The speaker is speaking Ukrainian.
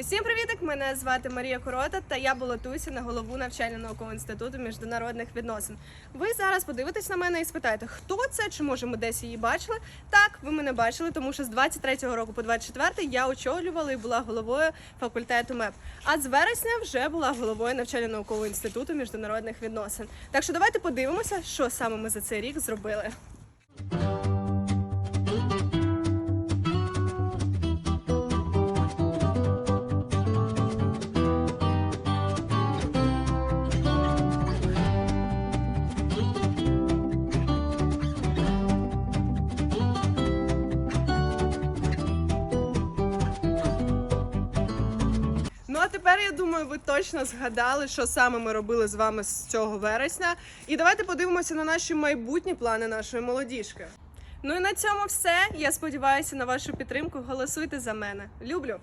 Усім привітик! Мене звати Марія Корота, та я балотуюся на голову навчально-наукового інституту міжнародних відносин. Ви зараз подивитесь на мене і спитаєте, хто це, чи може ми десь її бачили? Так, ви мене бачили, тому що з 23-го року по 24-й я очолювала і була головою факультету МЕП. А з вересня вже була головою навчально-наукового інституту міжнародних відносин. Так що давайте подивимося, що саме ми за цей рік зробили. Ну а тепер я думаю, ви точно згадали, що саме ми робили з вами з цього вересня. І давайте подивимося на наші майбутні плани нашої молодіжки. Ну і на цьому все. Я сподіваюся на вашу підтримку. Голосуйте за мене. Люблю!